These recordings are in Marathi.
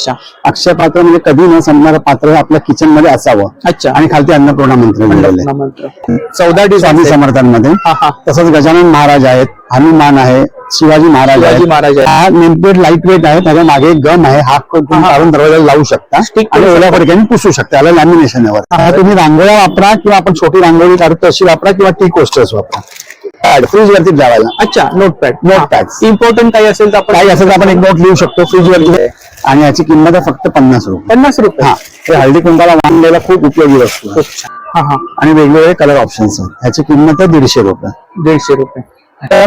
अच्छा. अक्षय पात्र म्हणजे कधी न संपणारं पात्र हे आपल्या किचनमध्ये असावं. अच्छा. आणि खालती अन्नपूर्णा मंत्र आहे. मंत्र. चौदा स्वामी डिझाईन समर्थांमध्ये. हा हा. तसंच गजानन महाराज आहेत हनुमान आहे शिवाजी महाराज शिवाजी महाराज आहेत. हा नेमप्लेट लाइट वेट आहे त्याच्यामागे एक गम आहे हात तुम्ही काढून दरवाजाला लावू शकता Stick करू आणि ओल्या फडक्याने पुसू शकता याला लॅमिनेशन आहे वर. हा. तुम्ही रांगोळ्या वापरा किंवा आपण छोटी रांगोळी काढतो तशी वापरा किंवा टी कोस्टर्स वापरा. पॅड फ्रीज वरती लावायला अच्छा नोटपॅड Notepads. इम्पॉर्टंट काही असेल तर आपण काही असेल तर आपण एक नोट लिहू शकतो फ्रीज वरती आणि याची किंमत आहे फक्त पन्नास रुपये. पन्नास रुपये. हा. हे हळदी कुंकाला वाण द्यायला खूप उपयोगी वस्तू आहे. खूप छान हा हा. आणि वेगवेगळे कलर ऑप्शन्स आहेत. ह्याची किंमत आहे दीडशे रुपये. दीडशे रुपये.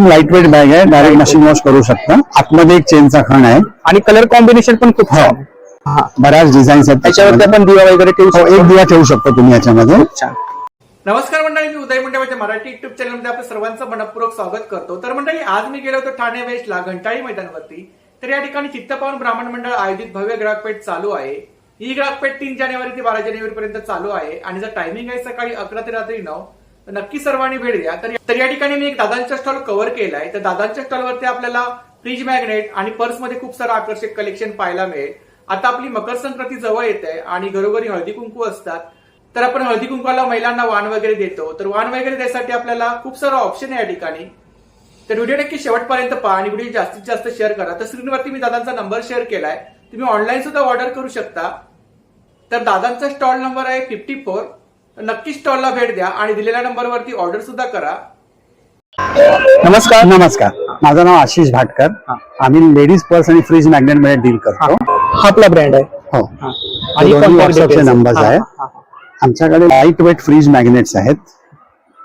लाइट वेट बॅग आहे. डायरेक्ट मशीन वॉश करू शकता. आतमध्ये एक चेनचा खण आहे. आणि कलर कॉम्बिनेशन पण खूप हो. छान आहे. हा. बऱ्याच डिझाईन्स आहेत. त्याच्यावरती त्याच्यामध्ये. आपण दिवा वगैरे ठेवू हो, शकतो. एक दिवा ठेवू शकतो तुम्ही याच्यामध्ये. छान नमस्कार मंडळी मी उदय मुंडे मराठी युट्यूब चॅनलमध्ये आपलं सर्वांचं मनपूर्वक स्वागत करतो. तर मंडळी आज मी गेलो होतो ठाणे वेस्टला घंटाळी मैदानावरती. तर या ठिकाणी चित्तपावन ब्राह्मण मंडळ आयोजित भव्य ग्राहकपेठ चालू आहे. ही ग्राहकपेठ तीन जानेवारी ते बारा जानेवारी पर्यंत चालू आहे. आणि जर टायमिंग आहे सकाळी अकरा ते रात्री नऊ तर नक्की सर्वांनी भेट द्या. तर या ठिकाणी मी एक दादांचा स्टॉल कव्हर केलाय. तर दादांच्या स्टॉलवरती आपल्याला फ्रीज मॅग्नेट आणि पर्समध्ये खूप सारं आकर्षक कलेक्शन पाहायला मिळेल. आता आपली मकर संक्रांती जवळ येत आहे आणि घरोघरी हळदी कुंकू असतात. तर आपण हळदी कुंकवाला महिलांना वाण वगैरे देतो. तर वाण वगैरे द्यायसाठी आपल्याला खूप सारं ऑप्शन आहे या ठिकाणी. तर व्हिडिओ नक्की शेवटपर्यंत पहा आणि व्हिडिओ जास्तीत जास्त शेअर करा. तर स्क्रीनवरती मी दादांचा नंबर शेअर केलाय. तुम्ही ऑनलाईन सुद्धा ऑर्डर करू शकता. तर दादांचा स्टॉल नंबर आहे फिफ्टी फोर नक्की स्टॉलला भेट द्या आणि दिलेल्या नंबरवरती ऑर्डर सुद्धा करा. नमस्कार. नमस्कार. माझं नाव आशिष भाटकर. आम्ही लेडीज पर्स आणि फ्रीज मॅग्नेटमध्ये डील करतो. हा. आपला ब्रँड आहे. हो. आणि दोन्ही contact व्हॉट्सअपचे details. नंबर्स हा, आहेत. हा, हा. आमच्याकडे लाइट वेट फ्रीज मॅग्नेट्स आहेत.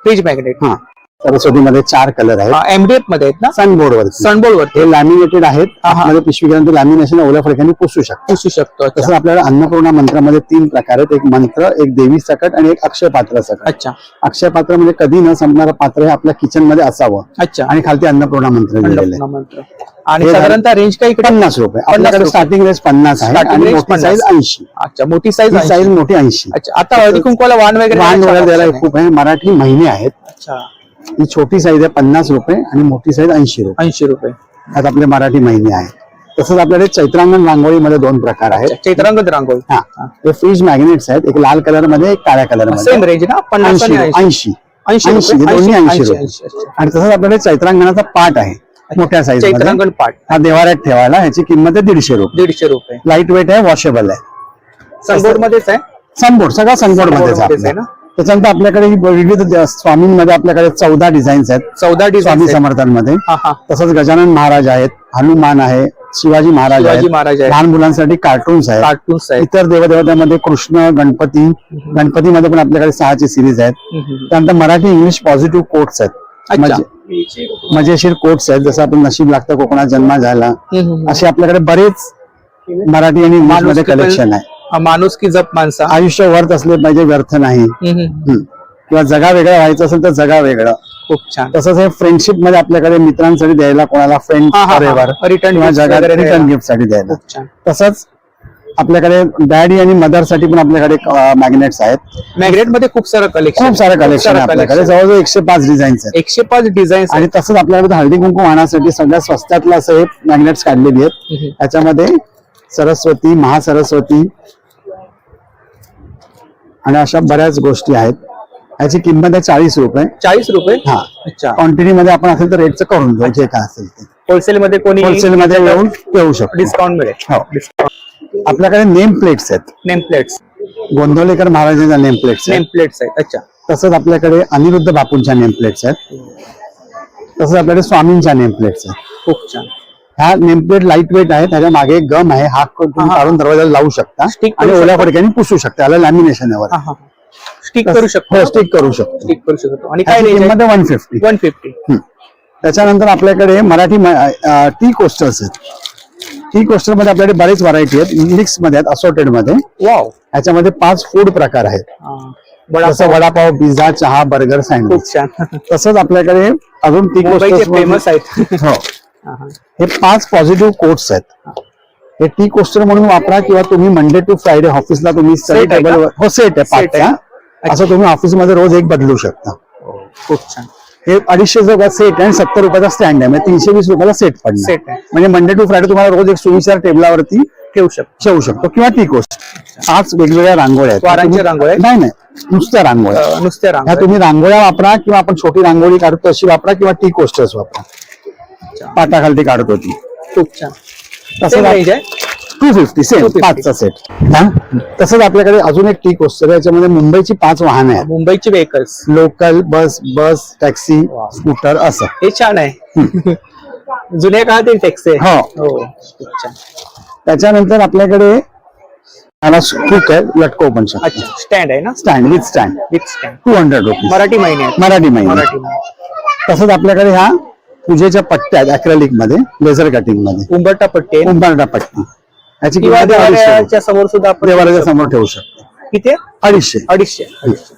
फ्रीज मॅग्नेट हा. सरस्वतीमध्ये चार कलर आहेत. एमडीएफमध्ये आहेत ना? सनबोर्ड वरती. सनबोर्ड वरती. हे लॅमिनेटेड आहेत. आतमध्ये पिशवी केल्यानंतर लॅमिनेशन ओल्या फडक्याने पुसू शकतो. पुसू शकतो. तसं आपल्याला अन्नपूर्णा मंत्रामध्ये तीन प्रकार आहेत. एक मंत्र एक देवी सकट आणि एक अक्षय पात्र सकट. अच्छा. अक्षय पात्र म्हणजे कधी न संपणारं पात्र हे आपल्या किचनमध्ये असावं. अच्छा. आणि खालती अन्नपूर्णा मंत्र लिहिलेले आणि साधारणतः रेंज इकडे? पन्नास रुपये. आपल्याकडे. स्टार्टिंग रेंज पन्नास आहे आणि मोठी 50. साईज ऐंशी. अच्छा मोठी साईज साईज मोठी ऐंशी. अच्छा आता हळदी कुंकवाला वाण वगैरे वाण वगैरे द्यायला. खूप आहे. मराठी महिने आहेत. अच्छा. ही छोटी साईज आहे पन्नास रुपये आणि मोठी साईज ऐंशी रुपये. ऐंशी रुपये. यात आपले मराठी महिने आहेत. तसंच आपल्याकडे चैत्रांगण रांगोळीमध्ये दोन प्रकार आहेत. चैत्रांगत रांगोळी. हा. हे. फ्रीज मॅग्नेट्स आहेत एक लाल कलरमध्ये एक काळ्या कलर सेममध्ये रेंज ना? पन्नास ऐंशी ऐंशी? दोन्ही ऐंशी, रुपये. आणि तसंच आपल्याकडे चैत्रांगणाचा पाठ आहे मोठ्या साईज चैत्रांगण पाठ. हा देवाऱ्यात ठेवायला ह्याची किंमत आहे दीडशे रुपये. दीडशे रुपये. लाइट वेट आहे वॉशेबल आहे. सनबोर्ड मध्येच आहे? सनबोर्ड सगळा Sunboard मध्येच आहे ना? त्याच्यानंतर आपल्याकडे विविध स्वामींमध्ये आपल्याकडे चौदा डिझाईन्स आहेत. चौदा स्वामी समर्थांमध्ये. तसंच गजानन महाराज आहेत हनुमान आहे शिवाजी महाराज महाराज. लहान मुलांसाठी कार्टून्स आहेत. कार्टून्स आहेत. इतर देवदेवतांमध्ये कृष्ण गणपती गणपतीमध्ये पण आपल्याकडे सहाची सिरीज आहेत. त्यानंतर मराठी इंग्लिश पॉझिटिव्ह कोट्स आहेत. मजेशीर कोट्स आहेत जसं आपण नशीब लागतं कोकणात जन्म झाला. असे आपल्याकडे बरेच मराठी आणि इंग्लिशमध्ये की कलेक्शन आहे. माणूस की जप माणसा? आयुष्य वर्थ असले पाहिजे व्यर्थ नाही. किंवा जगा वेगळं व्हायचं असेल तर जगा वेगळं. खूप छान. तसंच हे फ्रेंडशिपमध्ये आपल्याकडे मित्रांसाठी द्यायला कोणाला फ्रेंड रिटर्न द्यायला. गिफ्टसाठी द्यायला. तसंच आपल्याकडे डॅडी आणि मदरसाठी पण आपल्याकडे मॅग्नेट्स आहेत. मॅग्नेटमध्ये खूप सारं कलेक्शन खूप सारं कलेक्शन आहे आपल्याकडे. जवळजवळ एकशे पाच डिझाईन्स आहेत. एकशे पाच डिझाईन आणि तसंच आपल्याकडे हळदी कुंकू वाहण्यासाठी सगळ्यात स्वस्तातलं असं हे मॅग्नेट्स काढलेली आहेत. याच्यामध्ये सरस्वती महासरस्वती आणि अशा बऱ्याच गोष्टी आहेत. याची किंमत आहे चाळीस रुपये. चाळीस रुपये? हा. अच्छा. क्वांटिटी मध्ये आपण असेल तर रेटचं करून घेऊ जे काय असेल ते. होलसेल मध्ये कोणी होलसेल मध्ये येऊन येऊ शकतो. डिस्काउंट मिळेल. हो. आपल्याकडे नेम प्लेट्स आहेत. नेम प्लेट्स गोंधवलेकर महाराजांच्या नेम प्लेट्स नेम प्लेट्स आहेत. अच्छा. तसंच आपल्याकडे अनिरुद्ध बापूंच्या नेम प्लेट्स आहेत. तसंच आपल्याकडे स्वामींच्या नेम प्लेट्स आहेत. खूप छान. ह्या नेमप्लेट लाइट वेट आहे त्याच्यामागे एक गम आहे हा तुम्ही हा. काढून दरवाजाला लावू शकता Stick आणि ओल्या शकता. फडक्याने पुसू शकता याला लॅमिनेशन आहे वर. हा हा. स्टिक करू शकतो. हो स्टिक करू शकतो. स्टिक करू शकतो. आणि काय रेंज किंमत आहे वन फिफ्टी वन फिफ्टी त्याच्यानंतर आपल्याकडे मराठी टी कोस्टर्स आहेत. टी कोस्टरमध्ये आपल्याकडे बरेच व्हरायटी आहेत. मिक्समध्ये आहेत असोटेडमध्ये. वाव याच्यामध्ये पाच फूड प्रकार आहेत. जसं वडापाव. पिझ्झा चहा बर्गर सँडविच खूप छान. तसंच आपल्याकडे अजून टी मुंबईचे कोस्टर्स फेमस आहेत. हो. हा, हा. हे पाच पॉझिटिव्ह कोट्स आहेत. हे टी कोस्टर म्हणून वापरा किंवा तुम्ही मंडे टू फ्रायडे ऑफिसला तुम्ही स्टडी टेबल? हो सेट आहे Set आहे. पाचचा का? असं तुम्ही ऑफिसमध्ये रोज एक बदलू शकता. खूप छान. हे अडीचशे रुपयाचा सेट आणि सत्तर रुपयाचा स्टँड आहे. म्हणजे तीनशे वीस रुपयाला सेट पडणार. म्हणजे मंडे टू फ्रायडे तुम्हाला रोज एक सुविचार टेबलावरती ठेवू शकतो. ठेवू शकतो. किंवा टी कोस्ट पाच वेगवेगळ्या रांगोळ्या आहेत. रांगोळ्या? नाही नाही. नुसत्या रांगोळ्या नुसत्या रांगोळ्या तुम्ही रांगोळ्या वापरा किंवा आपण छोटी रांगोळी काढतो अशी वापरा किंवा टी कोस्टर्स वापरा. पाटाखालती काढतो ती खूप छान. तसं Same range आहे? Two fifty same 250. पाचचा सेट तसंच आपल्याकडे अजून एक टी कोस्टर आहे याच्यामध्ये मुंबईची पाच वाहने आहेत. मुंबईची vehicles local bus bus taxi Wow. Scooter असं. हे छान आहे. जुन्या काळातील टॅक्स आहे. हो. हो खूप छान. त्याच्यानंतर आपल्याकडे याला हुक आहे लटको पण अच्छा स्टँड आहे ना? Stand with stand with stand two hundred rupees Marathi महिने मराठी महिने. मराठी महिने. तसंच आपल्याकडे ह्या पूजेच्या पट्ट्या आहेत अक्रॅलिकमध्ये लेझर कटिंगमध्ये. उंबरटा पट्टी आहे उंबरटा पट्टी. याची किंवा किंमत आहे अडीचशे रुपये. देवालयाच्या समोर सुद्धा आपण देवालयाच्या समोर ठेवू शकतो. किती? आहे? अडीचशे. अडीचशे. अडीचशे.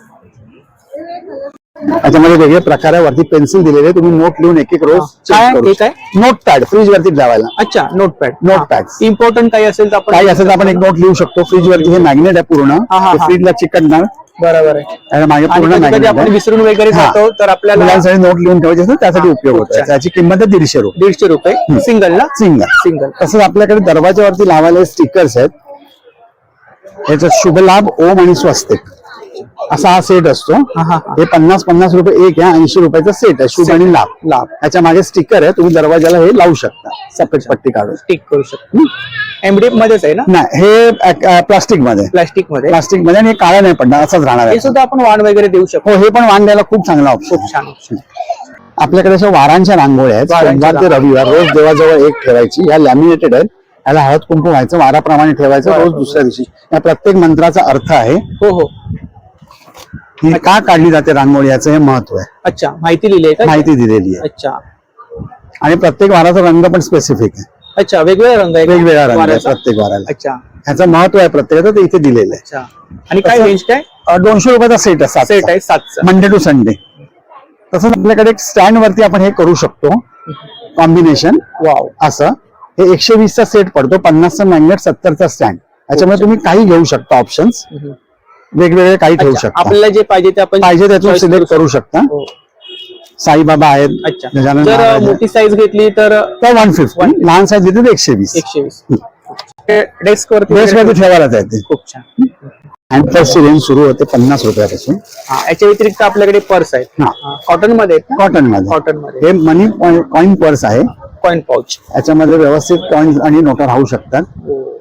याच्यामध्ये वेगळे प्रकार आहे वरती पेन्सिल दिलेले आहे. तुम्ही नोट लिहून एक एक रोज काय करू हे शकता. काय? नोट पॅड फ्रीज वरती लावायला अच्छा नोटपॅड Notepads. इम्पॉर्टंट काही असेल तर आपण काही असेल तर आपण एक नोट लिहू शकतो. फ्रीज वरती हे मॅग्नेट आहे पूर्ण. हा, हा, हा. फ्रीजला चिकटणार. बरोबर आहे. आणि मागे आणि पूर्ण आपण विसरून वगैरे हा. जातो तर आपल्याला मुलांसाठी नोट लिहून ठेवायचे त्यासाठी हा, उपयोग होतो. छान. त्याची किंमत आहे दीडशे रुपये. दीडशे रुपये. सिंगल ना? सिंगल सिंगल तसंच आपल्याकडे दरवाजावरती लावायला स्टिकर्स आहेत. याच्यात शुभ लाभ ओम आणि स्वस्तिक. असा हा सेट असतो. हा, पन्नास पन्नास रुपये एक आहे ऐंशी रुपयाचा सेट आहे शुभ आणि लाभ. लाभ. याच्या मागे स्टिकर आहे तुम्ही दरवाजाला हे लावू शकता. सफेद पट्टी काढून. टिक करू शकतो. एमडीएफ मध्येच आहे ना? नाही हे प्लास्टिकमध्ये. प्लास्टिकमध्ये. प्लास्टिकमध्ये आणि हे काळा नाही पडणार असंच राहणार हे आहे सुद्धा आपण वाण वगैरे देऊ शकतो. हो हे पण वाण द्यायला खूप चांगला ऑप्शन खूप छान. आपल्याकडे अशा वारांच्या रांगोळ्या आहेत. सोमवार ते रविवार रोज देवाजवळ एक ठेवायची. या लॅमिनेटेड आहेत. याला हळद कुंकू व्हायचं वाराप्रमाणे ठेवायचं रोज दुसऱ्या दिवशी. या प्रत्येक मंत्राचा अर्थ आहे. हो हो. ही का काढली जाते रांगोळी याचं हे महत्त्व आहे. अच्छा माहिती लिहिली आहे का? माहिती दिलेली आहे. अच्छा. आणि प्रत्येक वाराचा रंग पण स्पेसिफिक आहे. अच्छा वेगवेगळे रंग आहे का? वेगवेगळा रंग आहे? प्रत्येक वाराला. अच्छा. ह्याचं महत्त्व आहे प्रत्येकाचं ते इथे दिलेलं आहे. अच्छा. आणि काय तसं- रेंज काय? अं, दोनशे रुपयाचा सेट आहे सेट आहे सातचा. मंडे टू संडे तसंच आपल्याकडे एक स्टँड वरती आपण हे करू शकतो. कॉम्बिनेशन वाव असं. हे एकशे वीसचा सेट पडतो पन्नासचा मॅग्नेट सत्तरचा स्टँड याच्यामध्ये तुम्ही काही घेऊ शकता ऑप्शन्स वेगवेगळे काही ठेवू शकता. आपल्याला जे पाहिजे ते आपण पाहिजे त्यातून सिलेक्ट करू शकता. हो. साईबाबा आहेत अच्छा. गजानन जर मोठी साईज घेतली तर वन फिफ्टी लहान साईज देते तर एकशे वीस एकशे वीस डेस्क वरती ठेवायला जाते खूप छान. हँड पर्सची रेंज सुरू होते पन्नास रुपयापासून. हा, याच्या व्यतिरिक्त आपल्याकडे पर्स आहेत. हा. कॉटनमध्ये कॉटनमध्ये कॉटनमध्ये हे मनी कॉइन पर्स आहे. कॉइन पाऊच याच्यामध्ये व्यवस्थित कॉइन्स आणि नोटा राहू शकतात.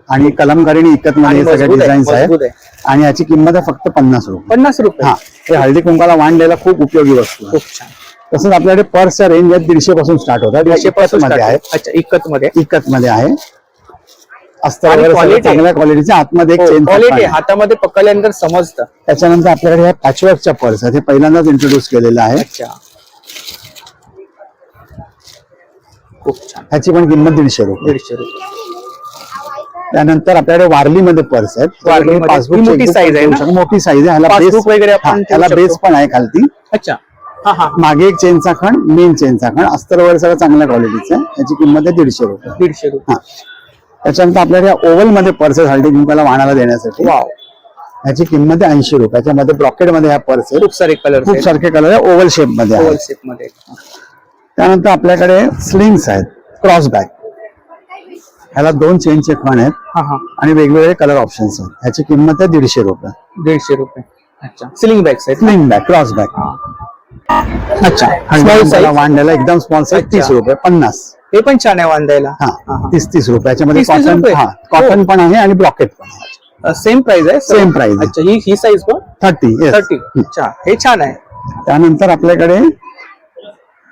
आणि कलमकारी आणि इकत मध्ये आणि हे सगळे मजबूत आहे, डिझाईन्स मजबूत आहेत आहे. आणि याची किंमत आहे फक्त पन्नास रुपये. पन्नास रुपये. हा हे हळदी कुंकाला वाण द्यायला खूप उपयोगी वस्तू आहे. खूप छान. तसंच आपल्याकडे पर्सच्या रेंज आहेत दीडशे पासून स्टार्ट होतात. दीडशे पासून मध्ये आहे. अच्छा इकत मध्ये इकत मध्ये आहे. अस्तर आणि वगैरे सगळं quality. आहे. चांगल्या क्वालिटीच्या आतमध्ये एक चेन क्वालिटी हातामध्ये पकडल्यानंतर समजतं. त्याच्यानंतर आपल्याकडे ह्या पॅचवर्कच्या पर्स आहेत. हे पहिल्यांदाच इंट्रोड्यूस केलेलं आहे. अच्छा. खूप छान. ह्याची पण किंमत दीडशे रुपये. दीडशे रुपये. त्यानंतर आपल्याकडे वारलीमध्ये पर्स आहेत. पासबुक मोठी size आहे? मोठी साईज आहे. ह्याला बेस पण आहे खालती. अच्छा. हा हा. मागे एक चेनचा खण मेन चेनचा खण अस्तर वगैरे सगळं चांगल्या क्वालिटीचं आहे याची किंमत आहे दीडशे रुपये. दीडशे रुपये. हा. त्याच्यानंतर आपल्याकडे ओव्हलमध्ये पर्स आहे हळदी कुंकाला वाणाला देण्यासाठी याची किंमत आहे ऐंशी रुपये. त्याच्यामध्ये ब्रॉकेटमध्ये ह्या पर्स आहेत. खूप सारे कलर खूप सारखे कलर आहे. ओव्हल शेपमध्ये आहे ओव्हल शेपमध्ये त्यानंतर आपल्याकडे स्लिंग्स आहेत. क्रॉस बॅग ह्याला दोन चेनचे खण आहेत. हा हा. आणि वेगवेगळे कलर ऑप्शन्स आहेत. ह्याची किंमत आहे दीडशे रुपये. दीडशे रुपये. अच्छा. सिलिंग बॅग्स आहेत ना? स्लिंग बॅग क्रॉस बॅग अच्छा. स्मॉल साईज वांड्याला एकदम स्मॉल साईज अच्छा. तीस रुपये पन्नास. हे पण छान आहे बांधायला हा तीस तीस रुपये. याच्यामध्ये 30 कॉटन रुपये? हा कॉटन पण आहे आणि ब्लॉकेट पण आहे. सेम प्राइस आहे? Same price आहे. अच्छा ही ही साईज पण? थर्टी थर्टी अच्छा हे छान आहे. त्यानंतर आपल्याकडे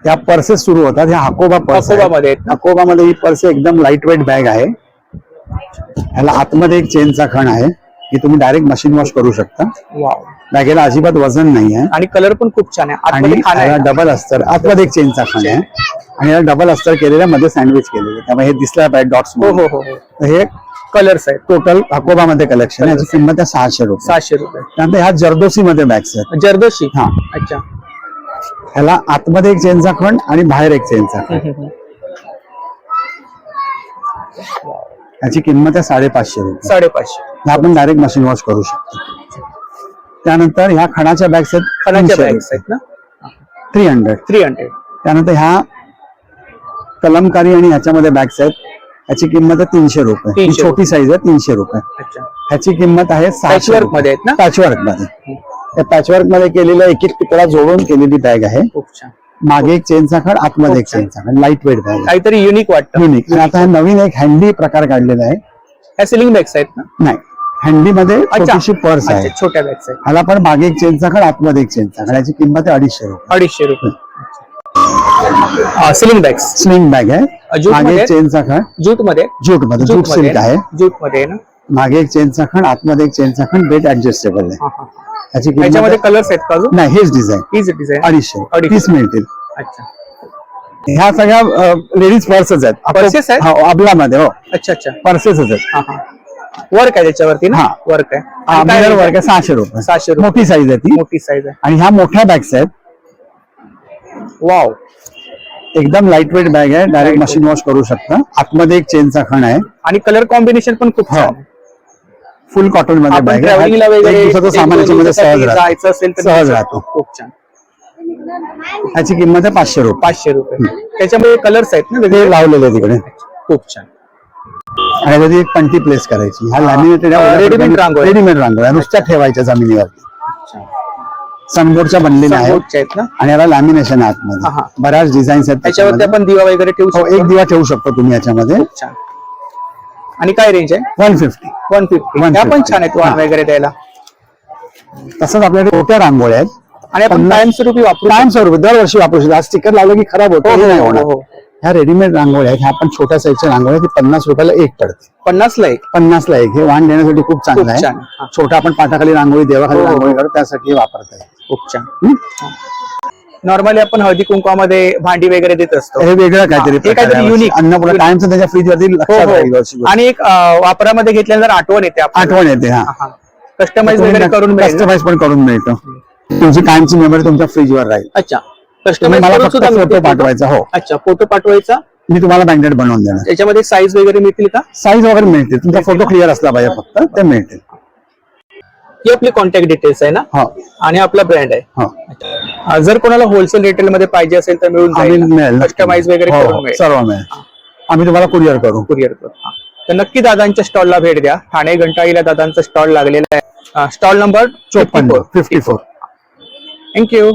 या पर्सेस सुरू होतात. ह्या हाकोबा पर्स हाकोबामध्ये आहेत ना? हाकोबामध्ये ही पर्स एकदम लाइट वेट बॅग आहे. ह्याला आतमध्ये एक चेनचा खण आहे ही तुम्ही डायरेक्ट मशीन वॉश करू शकता. वाव बॅगेला अजिबात वजन नाही आहे. आणि कलर पण खूप छान आहे. आणि आहे. ह्याला ना? डबल अस्तर आतमध्ये एक चेनचा खण आहे. आणि याला डबल अस्तर केलेल्या मध्ये सँडविच केलेलं त्यामुळे हे दिसलं पाहिजे डॉट्स हो हो हो हो. हे कलर्स आहेत. टोटल अकोबामध्ये कलेक्शन याची किंमत आहे सहाशे रुपये. सहाशे रुपये. त्यानंतर ह्या जर्दोसी मध्ये बॅग्स आहेत. जर्दोशी? हा. अच्छा. ह्याला आतमध्ये एक चेनचा खण आणि बाहेर एक चेनचा खण. हम्म, हम्म. याची किंमत आहे साडेपाचशे रुपये. साडेपाचशे. आपण डायरेक्ट मशीन वॉश करू शकतो. त्यानंतर ह्या खणाच्या बॅग्स आहेत खणाच्या बॅग्स आहेत ना? थ्री हंड्रेड थ्री हंड्रेड त्यानंतर ह्या कलमकारी आणि ह्याच्यामध्ये बॅग्स आहेत. ह्याची किंमत आहे तीनशे रुपये. ही 300 छोटी साईज आहे तीनशे रुपये. अच्छा. ह्याची किंमत आहे Patchwork मध्ये आहेत ना? पॅचवर्कमध्ये. त्या पॅचवर्कमध्ये केलेला एक एक तुकडा जोडून केलेली बॅग आहे. खूप छान. मागे एक चेनचा खड आतमध्ये एक. चेनचा खड लाइट वेट काहीतरी युनिक वाटतं. युनिक आणि आता हा नवीन एक हँडी प्रकार काढलेला आहे. ह्या सिलिंग बॅग्स आहेत ना? नाही. हँडी मध्ये अच्छा. छोटीशी पर्स आहे. छोट्या बॅग्स आहेत. ह्याला पण मागे एक चेनचा खड आतमध्ये एक चेनचा खड. याची किंमत आहे अडीचशे रुपये. अडीचशे रुपये. सिलिंग बॅग्स स्लिंग बॅग आहे. जूट मागे मध्ये? एक चेनचा खड. जूटमध्ये जूटमध्ये जूट सिल्क आहे. जूटमध्ये ना? मागे एक चेनचा खंड आतमध्ये एक चेनचा खंड बेट ऍडजस्टेबल आहे. हा, हा. याची किंमत याच्यामध्ये कलर्स आहेत का अजून? नाही हेच डिझाईन हीच डिझाईन अडीचशे. अडीचशे. तीस मिळतील. अच्छा. ह्या सगळ्या लेडीज पर्सेस आहेत. Purses आहेत? हो, अबलामध्ये हो. अच्छा अच्छा. पर्सेसच आहेत. हा हा. वर्क आहे त्याच्यावरती ना? हा. वर्क आहे. हा, आणि काय मिरर rate वर्क आहे? सहाशे रुपये. सहाशे रुपये. मोठी साईज आहे ती. मोठी साईज आहे. आणि ह्या मोठ्या बॅग्स आहेत. वाव एकदम लाइट वेट बॅग आहे डायरेक्ट मशीन वॉश करू शकता. आतमध्ये एक चेनचा खण आहे. आणि कलर कॉम्बिनेशन पण खूप हो. छान आहे. फुल कॉटनमध्ये आपण बॅग ट्रॅव्हलिंगला आहे वगैरे एक दिवसाचं एक सामान दोन याच्यामध्ये दिवसासाठी सहज राहतं. जायचं असेल तर सहज नेऊ राहतो. शकतो. खूप छान. ह्याची किंमत आहे पाचशे रुपये. पाचशे रुपये. त्याच्यामध्ये कलर्स आहेत ना ते वेगळे लावलेले आहे तिकडे खूप छान. आणि त्याची एक पंटी प्लेस करायची. हा. लॅमिनेटेड readymade रांगोळी. रेडीमेड रांगोळ्या. नुसत्या ठेवायच्या जमिनीवर अच्छा. सनबोर्डच्या बनलेल्या आहेत. समोरच्या आहेत ना? आणि याला लॅमिनेशन आहे हा, हा. आतमध्ये बऱ्याच डिझाईन्स आहेत त्याच्यावरती त्याच्यामध्ये. आपण दिवा वगैरे ठेवू हो शकतो? एक दिवा ठेवू शकतो तुम्ही याच्यामध्ये. छान. आणि काय रेंज आहे? One fifty one fifty 150. त्या पण छान आहेत वाण हा. वगैरे द्यायला. तसंच आपल्याकडे मोठ्या रांगोळ्या आहेत. आणि आपण पन्नास- कायमस्वरूपी वापरू कायम स्वरूपी दरवर्षी वापरू शकतो. आज स्टिकर लावलं की खराब होतं हो, हे नाही हो, होणार. हो. ह्या रेडीमेड रांगोळ्या आहेत. ह्या आपण छोट्या साईजच्या रांगोळ्या ती पन्नास रुपयाला एक पडते. पन्नास ला एक. पन्नासला एक. हे वाण देण्यासाठी खूप चांगलं खूप आहे. छान. हा. छोटा आपण पाटाखाली रांगोळी देवाखाली हो, हो. रांगोळी काढतो त्यासाठी हे वापरताय खूप छान. नॉर्मली आपण हळदी कुंकवामध्ये भांडी वगैरे देत असतो. हे वेगळं काहीतरी हे काहीतरी unique. अन्नपूर्णा कायमचं त्याच्या फ्रीज वरती हो, लक्षात राहील हो. आणि एक अं, वापरामध्ये घेतल्यानंतर आठवण येते आठवण येते हा. कस्टमाइज वगैरे करून मिळेल ना? कस्टमाइज पण करून मिळतो. तुमची कायमची मेमरी तुमच्या फ्रीजवर राहील. अच्छा. तुम्ही कस्टमाइज मला करून फक्त सुद्धा फोटो मिळते पाठवायचा हो. अच्छा फोटो पाठवायचा. मी तुम्हाला बँकेट बनवून देणार. त्याच्यामध्ये साईज वगैरे मिळतील का? साईज वगैरे मिळते तुमचा फोटो क्लिअर असला पाहिजे फक्त ते मिळतील. ही आपली कॉन्टॅक्ट डिटेल्स आहे ना? हो. आणि आपला ब्रँड आहे. हो. अं, जर कोणाला होलसेल रिटेल मध्ये पाहिजे असेल तर मिळून आम्ही मिळेल कस्टमाइज वगैरे हो, करून हो, मिळेल. सर्व मिळेल. आम्ही तुम्हाला कुरिअर करू. कुरिअर करू. तर नक्की दादांच्या स्टॉलला भेट द्या. ठाणे घंटाळीला दादांचा स्टॉल लागलेला आहे. स्टॉल नंबर चोपन्न फिफ्टी फोर थँक्यू